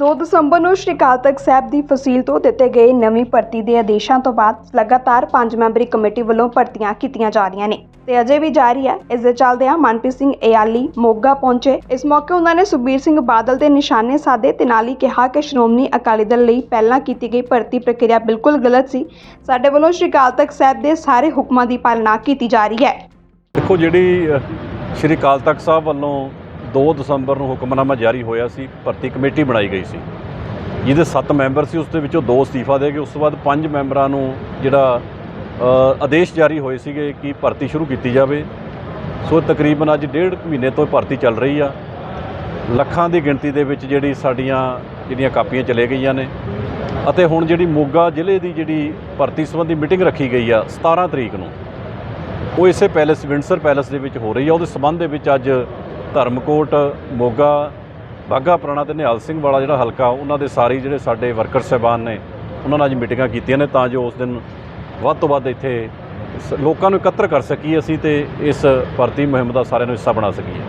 2 ਦਸੰਬਰ ਨੂੰ ਸ਼੍ਰੀ ਅਕਾਲ ਤਖਤ ਸਾਹਿਬ ਦੀ ਫਸੀਲ ਤੋਂ ਦਿੱਤੇ ਗਏ ਨਵੀਂ ਭਰਤੀ ਦੇ ਆਦੇਸ਼ਾਂ ਤੋਂ ਬਾਅਦ ਲਗਾਤਾਰ 5 ਮੈਂਬਰੀ ਕਮੇਟੀ ਵੱਲੋਂ ਭਰਤੀਆਂ ਕੀਤੀਆਂ ਜਾ ਰਹੀਆਂ ਨੇ। ਤੇ ਅਜੇ ਵੀ ਜਾਰੀ ਹੈ। ਇਸ ਦੇ ਚੱਲਦਿਆਂ ਮਨਪ੍ਰੀਤ ਸਿੰਘ ਏਆਲੀ ਮੋਗਾ ਪਹੁੰਚੇ। ਇਸ ਮੌਕੇ ਉਹਨਾਂ ਨੇ ਸੁਖਬੀਰ ਸਿੰਘ ਬਾਦਲ ਦੇ ਨਿਸ਼ਾਨੇ ਸਾਧੇ ਤੇ ਨਾਲ ਹੀ ਕਿਹਾ ਕਿ ਸ਼੍ਰੋਮਣੀ ਅਕਾਲੀ ਦਲ ਲਈ ਪਹਿਲਾਂ ਕੀਤੀ ਗਈ ਭਰਤੀ ਪ੍ਰਕਿਰਿਆ ਬਿਲਕੁਲ ਗਲਤ ਸੀ। ਸਾਡੇ ਵੱਲੋਂ ਸ਼੍ਰੀ ਅਕਾਲ ਤਖਤ ਸਾਹਿਬ ਦੇ ਸਾਰੇ ਹੁਕਮਾਂ ਦੀ ਪਾਲਣਾ ਕੀਤੀ ਜਾ ਰਹੀ ਹੈ। ਦੇਖੋ ਜਿਹੜੀ ਸ਼੍ਰੀ ਅਕਾਲ ਤਖਤ ਸਾਹਿਬ ਵੱਲੋਂ 2 ਦਸੰਬਰ ਨੂੰ ਹੁਕਮਨਾਮਾ ਜਾਰੀ ਹੋਇਆ ਸੀ, ਭਰਤੀ ਕਮੇਟੀ ਬਣਾਈ ਗਈ ਸੀ। ਜਿਹਦੇ 7 ਮੈਂਬਰ ਸੀ, ਉਸ ਦੇ ਵਿੱਚੋਂ 2 ਅਸਤੀਫਾ ਦੇ ਗਏ। ਉਸ ਤੋਂ ਬਾਅਦ 5 ਮੈਂਬਰਾਂ ਨੂੰ ਜਿਹੜਾ ਆਦੇਸ਼ ਜਾਰੀ ਹੋਏ ਸੀਗੇ ਕਿ ਭਰਤੀ ਸ਼ੁਰੂ ਕੀਤੀ ਜਾਵੇ। ਸੋ ਤਕਰੀਬਨ ਅੱਜ ਡੇਢ ਮਹੀਨੇ ਤੋਂ ਇਹ ਭਰਤੀ ਚੱਲ ਰਹੀ ਆ। ਲੱਖਾਂ ਦੀ ਗਿਣਤੀ ਦੇ ਵਿੱਚ ਜਿਹੜੀ ਸਾਡੀਆਂ, ਜਿਹੜੀਆਂ ਕਾਪੀਆਂ ਚਲੇ ਗਈਆਂ ਨੇ। ਅਤੇ ਹੁਣ ਜਿਹੜੀ ਮੋਗਾ ਜ਼ਿਲ੍ਹੇ ਦੀ ਜਿਹੜੀ ਭਰਤੀ ਸੰਬੰਧੀ ਮੀਟਿੰਗ ਰੱਖੀ ਗਈ ਆ 17 ਤਰੀਕ ਨੂੰ, ਉਹ ਇਸੇ ਪੈਲੇਸ, ਵਿੰਡਸਰ ਪੈਲੇਸ ਦੇ ਵਿੱਚ ਹੋ ਰਹੀ ਆ। ਉਹਦੇ ਸਬੰਧ ਦੇ ਵਿੱਚ ਅੱਜ ਧਰਮਕੋਟ ਮੋਗਾ ਬਾਘਾ ਪੁਰਾਣਾ ਤੇ ਨਿਹਾਲ ਸਿੰਘ ਵਾਲਾ ਜਿਹੜਾ ਹਲਕਾ ਉਹਨਾਂ ਦੇ ਸਾਰੇ ਜਿਹੜੇ ਸਾਡੇ ਵਰਕਰ ਸਹਿਬਾਨ ਨੇ ਉਹਨਾਂ ਨਾਲ ਅੱਜ ਮੀਟਿੰਗਾਂ ਕੀਤੀਆਂ ਨੇ ਤਾਂ ਜੋ ਉਸ ਦਿਨ ਵੱਧ ਤੋਂ ਵੱਧ ਇੱਥੇ ਲੋਕਾਂ ਨੂੰ ਇਕੱਤਰ ਕਰ ਸਕੀਏ ਅਸੀਂ ਤੇ ਇਸ ਭਰਤੀ ਮੁਹਿੰਮ ਦਾ ਸਾਰਿਆਂ ਨੂੰ ਹਿੱਸਾ ਬਣਾ ਸਕੀਏ।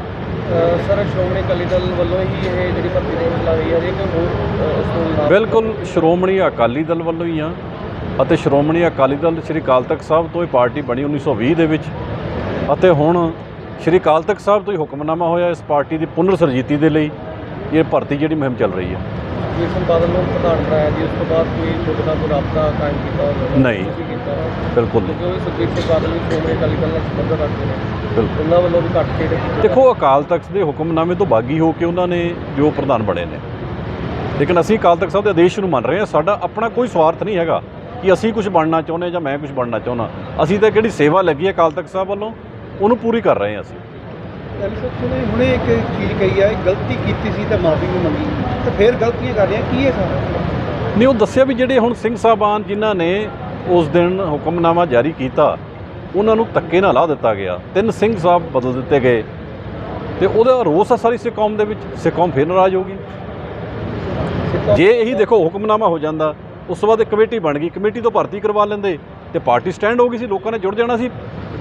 ਸਰ ਸ਼੍ਰੋਮਣੀ ਅਕਾਲੀ ਦਲ ਵੱਲੋਂ ਹੀ ਇਹ ਜਿਹੜੀ ਭਰਤੀ ਮੁਹਿੰਮ ਚਲਾਈ ਜਾ ਰਹੀ ਹੈ ਕਿ ਤੋਂ ਇਲਾਵਾ ਬਿਲਕੁਲ ਸ਼੍ਰੋਮਣੀ ਅਕਾਲੀ ਦਲ ਵੱਲੋਂ ਹੀ ਆ ਅਤੇ ਸ਼੍ਰੋਮਣੀ ਅਕਾਲੀ ਦਲ ਸ੍ਰੀ ਅਕਾਲ ਤਖਤ ਸਾਹਿਬ ਤੋਂ ਇਹ ਪਾਰਟੀ ਬਣੀ 1920 ਦੇ ਵਿੱਚ ਅਤੇ ਹੁਣ ਸ੍ਰੀ ਅਕਾਲ ਤਖਤ ਸਾਹਿਬ ਤੋਂ ਹੀ ਹੁਕਮਨਾਮਾ ਹੋਇਆ ਇਸ ਪਾਰਟੀ ਦੀ ਪੁਨਰ ਸਰਜੀਤੀ ਦੇ ਲਈ ਇਹ ਭਰਤੀ ਜਿਹੜੀ ਮੁਹਿੰਮ ਚੱਲ ਰਹੀ ਹੈ। ਸਿੰਘ ਬਾਦਲ ਨੂੰ ਪ੍ਰਧਾਨ ਬਣਾਇਆ ਜੀ ਉਸ ਤੋਂ ਬਾਅਦ ਕੋਈ ਤੁਹਾਡੇ ਨਾਲ ਕੋਈ ਰਾਬਤਾ ਕਾਇਮ ਕੀਤਾ ਹੋਵੇ ਨਹੀਂ। ਬਿਲਕੁਲ ਨਹੀਂ। ਕਿਉਂਕਿ ਸੁਖਬੀਰ ਸਿੰਘ ਬਾਦਲ ਵੀ ਸ਼੍ਰੋਮਣੀ ਅਕਾਲੀ ਦਲ ਨਾਲ ਸੰਬੰਧ ਰੱਖਦੇ ਨੇ। ਬਿਲਕੁਲ। ਉਹਨਾਂ ਵੱਲੋਂ ਵੀ ਘੱਟ ਖੇਡ ਦੇਖੋ ਅਕਾਲ ਤਖਤ ਦੇ ਹੁਕਮਨਾਮੇ ਤੋਂ ਬਾਗੀ ਹੋ ਕੇ ਉਹਨਾਂ ਨੇ ਜੋ ਪ੍ਰਧਾਨ ਬਣੇ ਨੇ। ਲੇਕਿਨ ਅਸੀਂ ਅਕਾਲ ਤਖਤ ਸਾਹਿਬ ਦੇ ਆਦੇਸ਼ ਨੂੰ ਮੰਨ ਰਹੇ ਹਾਂ ਸਾਡਾ ਆਪਣਾ ਕੋਈ ਸਵਾਰਥ ਨਹੀਂ ਹੈਗਾ ਕਿ ਅਸੀਂ ਕੁਝ ਬਣਨਾ ਚਾਹੁੰਦੇ ਜਾਂ ਮੈਂ ਕੁਝ ਬਣਨਾ ਚਾਹੁੰਦਾ। ਅਸੀਂ ਤਾਂ ਕਿਹੜੀ ਸੇਵਾ ਲੱਗੀ ਹੈ ਅਕਾਲ ਤਖਤ ਸਾਹਿਬ ਵੱਲੋਂ? ਉਹਨੂੰ ਪੂਰੀ ਕਰ ਰਹੇ ਹਾਂ ਅਸੀਂ। ਨੇ ਹੁਣੇ ਇੱਕ ਚੀਜ਼ ਕਹੀ ਹੈ ਗਲਤੀ ਕੀਤੀ ਸੀ ਤੇ ਮਾਫੀ ਵੀ ਮੰਗੀ। ਤੇ ਫਿਰ ਗਲਤੀਆਂ ਕਰ ਰਿਹਾ ਕੀ ਹੈ ਸਾਰਾ? ਨਹੀਂ ਉਹ ਦੱਸਿਆ ਵੀ ਜਿਹੜੇ ਹੁਣ ਸਿੰਘ ਸਾਹਿਬਾਨ ਜਿਨ੍ਹਾਂ ਨੇ ਉਸ ਦਿਨ ਹੁਕਮਨਾਮਾ ਜਾਰੀ ਕੀਤਾ ਉਹਨਾਂ ਨੂੰ ਧੱਕੇ ਨਾਲ ਲਾ ਦਿੱਤਾ ਗਿਆ। ਤਿੰਨ ਸਿੰਘ ਸਾਹਿਬ ਬਦਲ ਦਿੱਤੇ ਗਏ। ਤੇ ਉਹਦਾ ਰੋਸ ਆ ਸਾਰੀ ਸਿੱਖ ਕੌਮ ਦੇ ਵਿੱਚ। ਸਿੱਖ ਕੌਮ ਫਿਰ ਨਾਰਾਜ਼ ਹੋ ਗਈ। ਜੇ ਇਹੀ ਦੇਖੋ ਹੁਕਮਨਾਮਾ ਹੋ ਜਾਂਦਾ ਉਸ ਤੋਂ ਬਾਅਦ ਇੱਕ ਕਮੇਟੀ ਬਣ ਗਈ। ਕਮੇਟੀ ਤੋਂ ਭਰਤੀ ਕਰਵਾ ਲੈਂਦੇ। ਤੇ ਪਾਰਟੀ ਸਟੈਂਡ ਹੋ ਗਈ ਸੀ ਲੋਕਾਂ ਨੇ ਜੁੜ ਜਾਣਾ ਸੀ।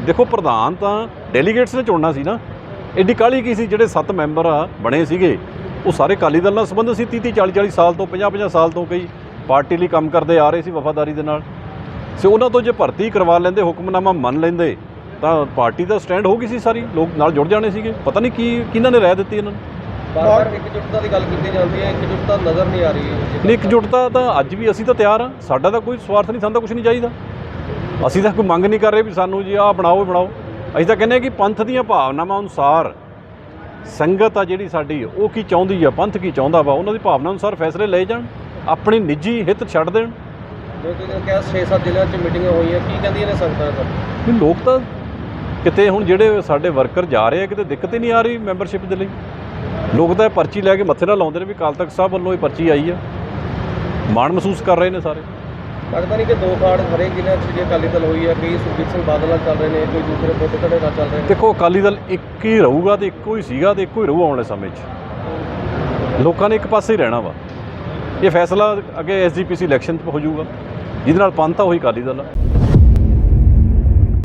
ਦੇਖੋ ਪ੍ਰਧਾਨ ਤਾਂ ਡੈਲੀਗੇਟਸ ਨੇ ਚੁਣਨਾ ਸੀ ਨਾ। ਐਡੀ ਕਾਹਲੀ ਕੀ ਸੀ? ਜਿਹੜੇ 7 ਮੈਂਬਰ ਆ ਬਣੇ ਸੀਗੇ ਉਹ ਸਾਰੇ ਅਕਾਲੀ ਦਲ ਨਾਲ ਸੰਬੰਧ ਸੀ 30 30 40 40 ਸਾਲ ਤੋਂ 50 50 ਸਾਲ ਤੋਂ ਕਈ ਪਾਰਟੀ ਲਈ ਕੰਮ ਕਰਦੇ ਆ ਰਹੇ ਸੀ ਵਫਾਦਾਰੀ ਦੇ ਨਾਲ। ਸੋ ਉਹਨਾਂ ਤੋਂ ਜੇ ਭਰਤੀ ਕਰਵਾ ਲੈਂਦੇ ਹੁਕਮਨਾਮਾ ਮੰਨ ਲੈਂਦੇ ਤਾਂ ਪਾਰਟੀ ਦਾ ਸਟੈਂਡ ਹੋ ਗਈ ਸੀ ਸਾਰੀ। ਲੋਕ ਨਾਲ ਜੁੜ ਜਾਣੇ ਸੀਗੇ। ਪਤਾ ਨਹੀਂ ਕੀ ਕਿਹਨਾਂ ਨੇ ਰਾਏ ਦਿੱਤੀ ਇਹਨਾਂ ਨੂੰ? ਬਾਰ-ਬਾਰ ਇਕਜੁੱਟਤਾ ਦੀ ਗੱਲ ਕੀਤੀ ਜਾਂਦੀ ਹੈ ਇਕਜੁੱਟਤਾ ਨਜ਼ਰ ਨਹੀਂ ਆ ਰਹੀ। ਨਹੀਂ ਇਕਜੁੱਟਤਾ ਤਾਂ ਅੱਜ ਵੀ ਅਸੀਂ ਤਾਂ ਤਿਆਰ ਹਾਂ। ਸਾਡਾ ਤਾਂ ਕੋਈ ਸਵਾਰਥ ਨਹੀਂ ਸਾਨੂੰ ਤਾਂ ਕੁਝ ਨਹੀਂ ਚਾਹੀਦਾ। ਅਸੀਂ ਤਾਂ ਕੋਈ ਮੰਗ ਨਹੀਂ ਕਰ ਰਹੇ ਵੀ ਸਾਨੂੰ ਜੀ ਆਹ ਬਣਾਓ ਬਣਾਓ। ਅਸੀਂ ਤਾਂ ਕਹਿੰਦੇ ਹਾਂ ਕਿ ਪੰਥ ਦੀਆਂ ਭਾਵਨਾਵਾਂ ਅਨੁਸਾਰ ਸੰਗਤ ਆ ਜਿਹੜੀ ਸਾਡੀ ਉਹ ਕੀ ਚਾਹੁੰਦੀ ਆ ਪੰਥ ਕੀ ਚਾਹੁੰਦਾ ਵਾ ਉਹਨਾਂ ਦੀ ਭਾਵਨਾ ਅਨੁਸਾਰ ਫੈਸਲੇ ਲਏ ਜਾਣ ਆਪਣੀ ਨਿੱਜੀ ਹਿੱਤ ਛੱਡ ਦੇਣ। ਜੋ ਕਿ ਕਿਹਾ 6-7 ਜ਼ਿਲ੍ਹਿਆਂ 'ਚ ਮੀਟਿੰਗਾਂ ਹੋਈਆਂ ਕੀ ਕਹਿੰਦੀਆਂ ਨੇ ਸੰਗਤਾਂ ਲੋਕ ਤਾਂ ਕਿਤੇ ਹੁਣ ਜਿਹੜੇ ਸਾਡੇ ਵਰਕਰ ਜਾ ਰਹੇ ਆ ਕਿਤੇ ਦਿੱਕਤ ਹੀ ਨਹੀਂ ਆ ਰਹੀ ਮੈਂਬਰਸ਼ਿਪ ਦੇ ਲਈ। ਲੋਕ ਤਾਂ ਪਰਚੀ ਲੈ ਕੇ ਮੱਥੇ ਨਾਲ ਲਾਉਂਦੇ ਨੇ ਵੀ ਅਕਾਲ ਤਖਤ ਸਾਹਿਬ ਵੱਲੋਂ ਇਹ ਪਰਚੀ ਆਈ ਆ। ਮਾਣ ਮਹਿਸੂਸ ਕਰ ਰਹੇ ਨੇ ਸਾਰੇ। ਲੱਗਦਾ ਨਹੀਂ ਕਿ ਦੋ ਫਾੜ ਹਰੇਕ ਜ਼ਿਲ੍ਹੇ 'ਚ ਜੇ ਅਕਾਲੀ ਦਲ ਹੋਈ ਹੈ ਕਈ ਸੁਖਬੀਰ ਸਿੰਘ ਬਾਦਲ ਚੱਲ ਰਹੇ ਨੇ, ਕੋਈ ਦੂਸਰੇ ਪੁੱਤ ਧੜੇ ਨਾਲ ਚੱਲ ਰਹੇ ਨੇ। ਦੇਖੋ, ਅਕਾਲੀ ਦਲ ਇੱਕ ਹੀ ਰਹੂਗਾ ਤੇ ਇੱਕੋ ਹੀ ਸੀਗਾ ਤੇ ਇੱਕੋ ਹੀ ਰਹੂ ਆਉਣ ਵਾਲੇ ਸਮੇਂ 'ਚ। ਲੋਕਾਂ ਨੇ ਇੱਕ ਪਾਸੇ ਹੀ ਰਹਿਣਾ ਵਾ। ਇਹ ਫੈਸਲਾ ਅੱਗੇ ਐਸਜੀਪੀਸੀ ਇਲੈਕਸ਼ਨ 'ਚ ਹੋ ਜਾਊਗਾ। ਜਿਹਦੇ ਨਾਲ ਪੰਥ ਹੋਈ ਅਕਾਲੀ ਦਲ ਆ।